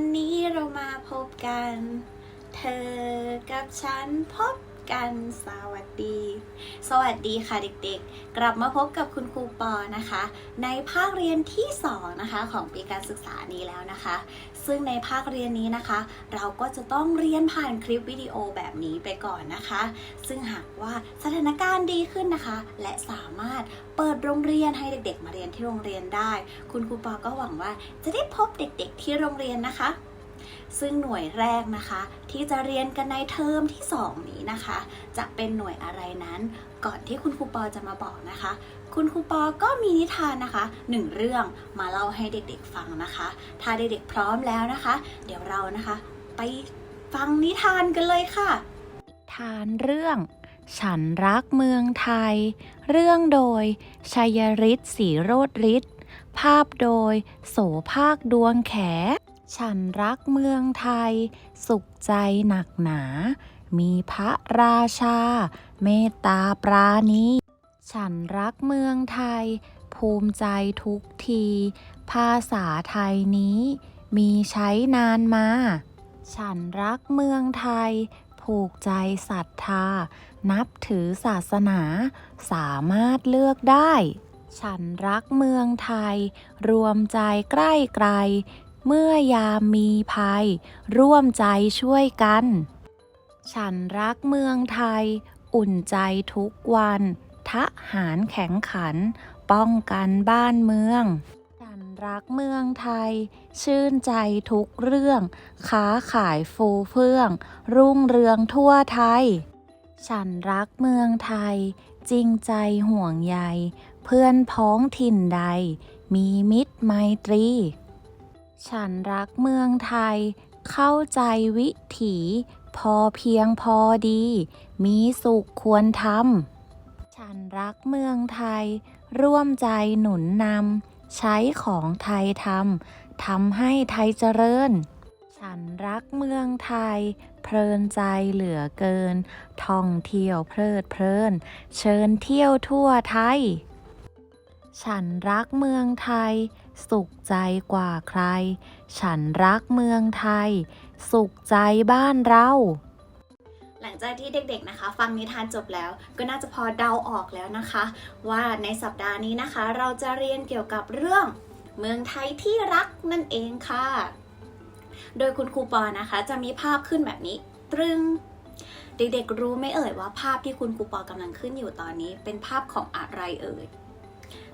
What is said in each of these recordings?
วันนี้เรามาพบกัน เธอกับฉันพบกันสวัสดี สวัสดีค่ะเด็กๆ กลับมาพบกับคุณครูปอนะคะ ในภาคเรียนที่ 2 นะคะของปีการศึกษานี้แล้วนะคะ ซึ่งในภาคเรียนนี้นะคะ เราก็จะต้องเรียนผ่านคลิปวิดีโอแบบนี้ไปก่อนนะคะ ซึ่งหากว่าสถานการณ์ดีขึ้นนะคะ และสามารถเปิดโรงเรียนให้เด็กๆ มาเรียนที่โรงเรียนได้ คุณครูปอก็หวังว่าจะได้พบเด็ก ๆ ที่โรงเรียนนะคะ ซึ่งหน่วยแรกนะคะ ที่จะเรียนกันในเทอมที่ 2 นี้นะคะ จะเป็นหน่วยอะไรนั้น ก่อนที่คุณครูปอจะมาบอกนะคะ คุณครูปอก็มีนิทานนะคะหนึ่งเรื่องมาเล่าให้เด็กๆฟังนะคะ ถ้าเด็กๆพร้อมแล้วนะคะ เดี๋ยวเรานะคะ ไปฟังนิทานกันเลยค่ะทานเรื่อง ฉันรักเมืองไทย เรื่องโดย ชัยฤทธิ์ศรีโรดฤทธิ์ภาพโดย โสภาคดวงแข ฉันรักเมืองไทย สุขใจหนักหนา มีพระราชา เมตตาปราณีฉันรักเมืองไทย ภูมิใจทุกที ภาษาไทยนี้ มีใช้นานมา ฉันรักเมืองไทย ผูกใจศรัทธา นับถือศาสนา สามารถเลือกได้ ฉันรักเมืองไทย รวมใจใกล้ไกล เมื่อยามมีภัย ร่วมใจช่วยกัน ฉันรักเมืองไทย อุ่นใจทุกวันทหารแข็งขัน ป้องกันบ้านเมือง ฉันรักเมืองไทย ชื่นใจทุกเรื่อง ค้าขายฟูเฟื่อง รุ่งเรืองทั่วไทย ฉันรักเมืองไทย จริงใจห่วงใย เพื่อนพ้องถิ่นใด มีมิตรไมตรี ฉันรักเมืองไทย เข้าใจวิถี พอเพียงพอดี มีสุขควรทำ ฉันรักเมืองไทย ร่วมใจหนุนนำ ใช้ของไทยทำ ทำให้ไทยเจริญ ฉันรักเมืองไทย เพลินใจเหลือเกิน ท่องเที่ยวเพลิดเพลิน เชิญเที่ยวทั่วไทย ฉันรักเมืองไทย สุขใจกว่าใคร ฉันรักเมืองไทย สุขใจบ้านเรา หลังจากที่เด็กๆนะคะ ฟังนิทานจบแล้วก็น่าจะพอเดาออกแล้วนะคะ ว่าในสัปดาห์นี้นะคะ เราจะเรียนเกี่ยวกับเรื่องเมืองไทยที่รักนั่นเองค่ะ โดยคุณครูปอนะคะ จะมีภาพขึ้นแบบนี้ ตรึง เด็กๆรู้ไหมเอ่ยว่าภาพที่คุณครูปอกำลังขึ้นอยู่ตอนนี้ เป็นภาพของอะไรเอ่ย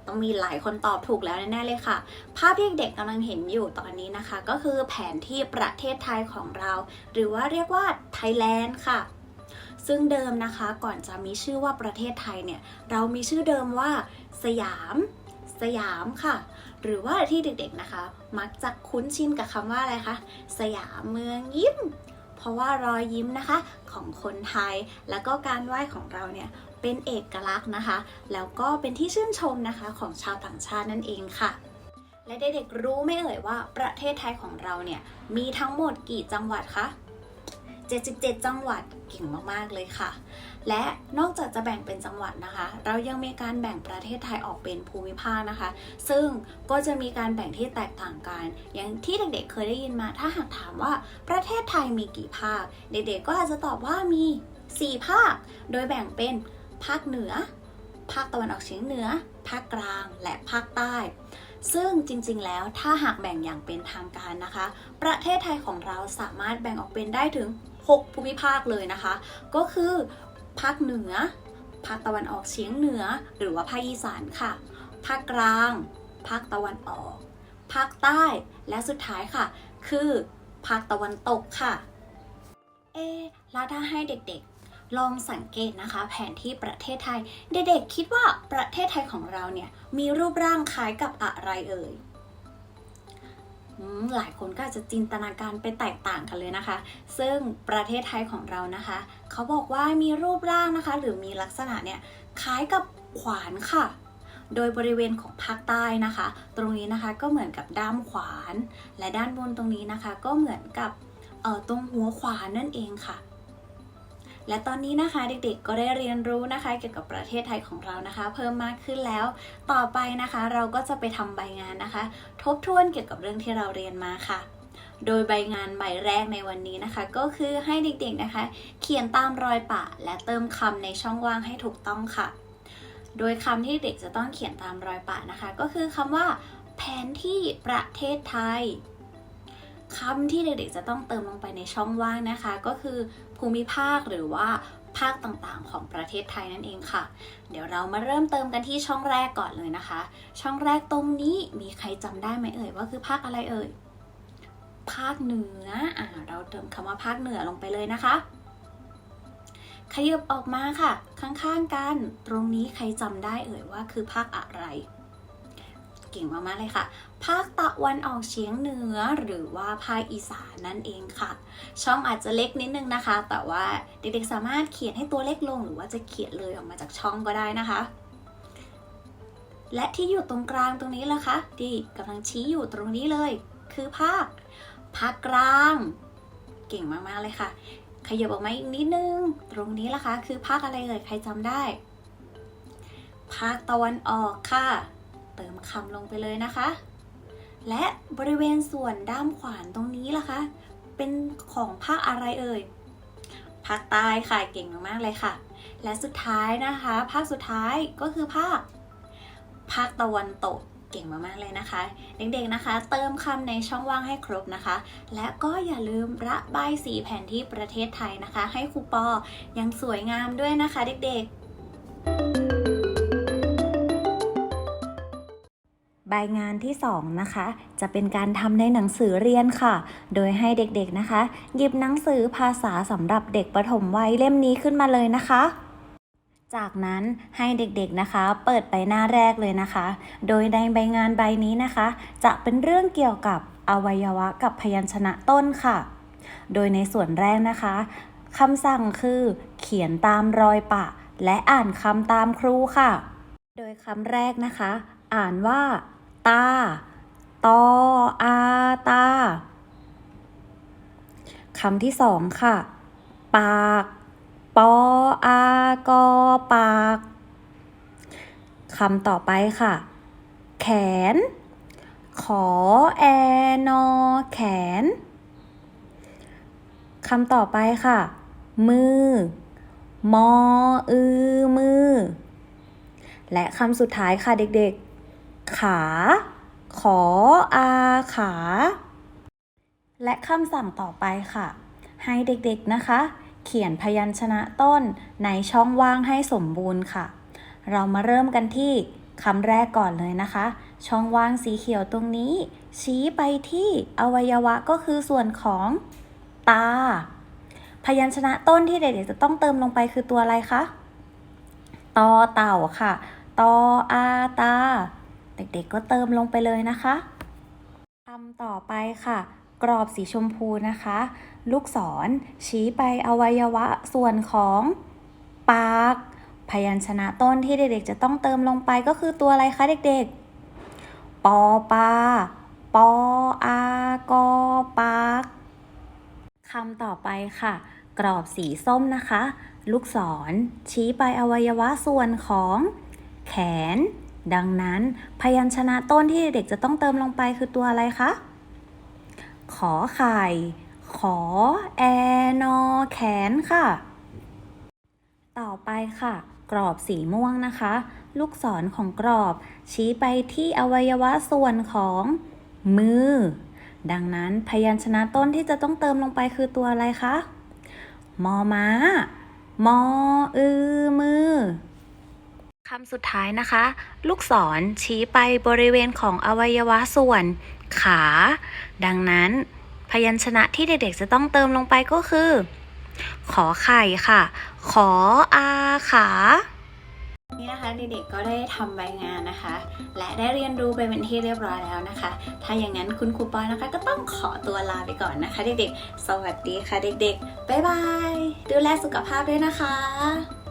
ต้องมีหลายคนตอบถูกแล้วแน่ๆเลยค่ะ ภาพที่เด็กกำลังเห็นอยู่ตอนนี้นะคะ ก็คือแผนที่ประเทศไทยของเรา หรือว่าเรียกว่าไทยแลนด์ค่ะ ซึ่งเดิมนะคะก่อนจะมีชื่อว่าประเทศไทยเนี่ย เรามีชื่อเดิมว่า สยาม สยามค่ะ หรือว่าที่เด็กๆนะคะ มักจะคุ้นชินกับคำว่าอะไรคะ สยามเมืองยิ้มเพราะว่ารอยยิ้มนะคะของคนไทย แล้วก็การไหว้ของเราเนี่ย เป็นเอกลักษณ์นะคะ แล้วก็เป็นที่ชื่นชมนะคะของชาวต่างชาตินั่นเองค่ะ และเด็กๆรู้ไหมเอ่ยว่าประเทศไทยของเราเนี่ยมีทั้งหมดกี่จังหวัดคะ77 จังหวัดเก่งมากๆเลยค่ะ และนอกจากจะแบ่งเป็นจังหวัดนะคะ เรายังมีการแบ่งประเทศไทยออกเป็นภูมิภาคนะคะ ซึ่งก็จะมีการแบ่งที่แตกต่างกัน อย่างที่เด็กๆเคยได้ยินมาถ้าหากถามว่าประเทศไทยมีกี่ภาค เด็กๆก็อาจจะตอบว่ามี 4 ภาค โดยแบ่งเป็น ภาคเหนือ ภาคตะวันออกเฉียงเหนือ ภาคกลาง และภาคใต้ ซึ่งจริงๆ แล้วถ้าหากแบ่งอย่างเป็นทางการนะคะ ประเทศไทยของเราสามารถแบ่งออกเป็นได้ถึง 6 ภูมิภาคเลยนะคะ ก็คือ ภาคเหนือ ภาคตะวันออกเฉียงเหนือ หรือว่าภาคอีสานค่ะ ภาคกลาง ภาคตะวันออก ภาคใต้ และสุดท้ายค่ะ คือ ภาคตะวันตกค่ะ เอแล้วถ้าให้เด็กๆ ลองสังเกตนะคะ แผนที่ประเทศไทย เด็กๆคิดว่าประเทศไทยของเราเนี่ยมีรูปร่างคล้ายกับอะไรเอ่ยหลายคนก็อาจจะจินตนาการไปแตกต่างกันเลยนะคะ ซึ่งประเทศไทยของเรานะคะ เขาบอกว่ามีรูปร่างนะคะ หรือมีลักษณะเนี่ยคล้ายกับขวานค่ะ โดยบริเวณของภาคใต้นะคะ ตรงนี้นะคะก็เหมือนกับด้ามขวาน และด้านบนตรงนี้นะคะ ก็เหมือนกับออตรงหัวขวานนั่นเองค่ะ และตอนนี้นะคะเด็กๆ ก็ได้เรียนรู้นะคะ เกี่ยวกับประเทศไทยของเรานะคะ เพิ่มมากขึ้นแล้ว ต่อไปนะคะ เราก็จะไปทำใบงานนะคะ ทบทวนเกี่ยวกับเรื่องที่เราเรียนมาค่ะ โดยใบงานใบแรกในวันนี้นะคะ ก็คือให้เด็กๆนะคะ เขียนตามรอยปะ และเติมคำในช่องว่างให้ถูกต้องค่ะ โดยคำที่เด็กจะต้องเขียนตามรอยปะนะคะ ก็คือคำว่า แผนที่ประเทศไทยคำที่เด็กๆจะต้องเติมลงไปในช่องว่างนะคะ ก็คือ ภูมิภาคหรือว่าภาคต่างๆ ของประเทศไทยนั่นเองค่ะ เดี๋ยวเรามาเริ่มเติมกันที่ช่องแรกก่อนเลยนะคะ ช่องแรกตรงนี้มีใครจำได้ไหมเอ่ยว่าคือภาคอะไรเอ่ย ภาคเหนืออ่าเราเติมคำว่าภาคเหนือลงไปเลยนะคะ ขยับออกมาค่ะ ข้างๆกัน ตรงนี้ใครจำได้เอ่ยว่าคือภาคอะไร เก่งมากๆเลยค่ะ ภาคตะวันออกเฉียงเหนือหรือว่าภาคอีสานนั่นเองค่ะ ช่องอาจจะเล็กนิดนึงนะคะ แต่ว่าเด็กๆสามารถเขียนให้ตัวเล็กลง หรือว่าจะเขียนเลยออกมาจากช่องก็ได้นะคะ และที่อยู่ตรงกลางตรงนี้ล่ะคะที่กำลังชี้อยู่ตรงนี้เลย คือภาคภาคกลาง เก่งมากๆเลยค่ะ ขยับออกมาอีกนิดนึง ตรงนี้ล่ะคะ คือภาคอะไรเอ่ยใครจำได้ ภาคตะวันออกค่ะ เติมคำลงไปเลยนะคะ และบริเวณส่วนด้ามขวานตรงนี้ล่ะคะ เป็นของภาคอะไรเอ่ยภาคใต้ค่ะเก่งมากๆเลยค่ะ และสุดท้ายนะคะ ภาคสุดท้ายก็คือภาค ภาคตะวันตกเก่งมากๆเลยนะคะ เด็กๆนะคะ เติมคำในช่องว่างให้ครบนะคะ และก็อย่าลืมระบายสีแผนที่ประเทศไทยนะคะ ให้ครูปอยังสวยงามด้วยนะคะ เด็กๆ ใบงานที่2นะคะ จะเป็นการทำในหนังสือเรียนค่ะ โดยให้เด็กๆนะคะ หยิบหนังสือภาษาสำหรับเด็กประถมวัยเล่มนี้ขึ้นมาเลยนะคะ จากนั้นให้เด็กๆนะคะ เปิดไปหน้าแรกเลยนะคะ โดยในใบงานใบนี้นะคะ จะเป็นเรื่องเกี่ยวกับอวัยวะกับพยัญชนะต้นค่ะ โดยในส่วนแรกนะคะคำสั่งคือ เขียนตามรอยปะ และอ่านคำตามครูค่ะ โดยคำแรกนะคะ อ่านว่า ตา ตออาตาคำที่สองค่ะ ปาก ปออากอปากคำต่อไปค่ะ แขน ขอแอนอแขนคำต่อไปค่ะ มือ มออือมือ และคำสุดท้ายค่ะเด็กๆ ขา ขออาขา และคำสั่งต่อไปค่ะ ให้เด็กๆนะคะ เขียนพยัญชนะต้นในช่องว่างให้สมบูรณ์ค่ะ เรามาเริ่มกันที่คำแรกก่อนเลยนะคะ ช่องว่างสีเขียวตรงนี้ ชี้ไปที่อวัยวะก็คือส่วนของตา พยัญชนะต้นที่เด็กๆจะต้องเติมลงไปคือตัวอะไรคะตอเต่าค่ะ ตออาตา เด็กๆก็เติมลงไปเลยนะคะคำต่อไปค่ะ กรอบสีชมพูนะคะ ลูกศรชี้ไปอวัยวะส่วนของปาก พยัญชนะต้นที่เด็กๆ จะต้องเติมลงไปก็คือตัวอะไรคะเด็กๆ ปอปาปออากอปากคำต่อไปค่ะ กรอบสีส้มนะคะ ลูกศรชี้ไปอวัยวะส่วนของ แขน ดังนั้น พยัญชนะต้นที่เด็กจะต้องเติมลงไปคือตัวอะไรคะ ขอไข่ ขอแอนอแขนค่ะ ต่อไปค่ะ กรอบสีม่วงนะคะ ลูกศรของกรอบชี้ไปที่อวัยวะส่วนของมือ ดังนั้นพยัญชนะต้นที่จะต้องเติมลงไปคือตัวอะไรคะ มอม้ามออือมือ คำสุดท้ายนะคะ ลูกศรชี้ไปบริเวณของอวัยวะส่วนขา ดังนั้น พยัญชนะที่เด็กๆจะต้องเติมลงไปก็คือ ขอไข่ค่ะ ขออาขานี่นะคะเด็กๆก็ได้ทำใบงานนะคะ และได้เรียนรู้ไปเป็นที่เรียบร้อยแล้วนะคะ ถ้าอย่างนั้นคุณครูปอยนะคะก็ต้องขอตัวลาไปก่อนนะคะ เด็กๆ สวัสดีค่ะเด็กๆบ๊ายบายดูแลสุขภาพด้วยนะคะ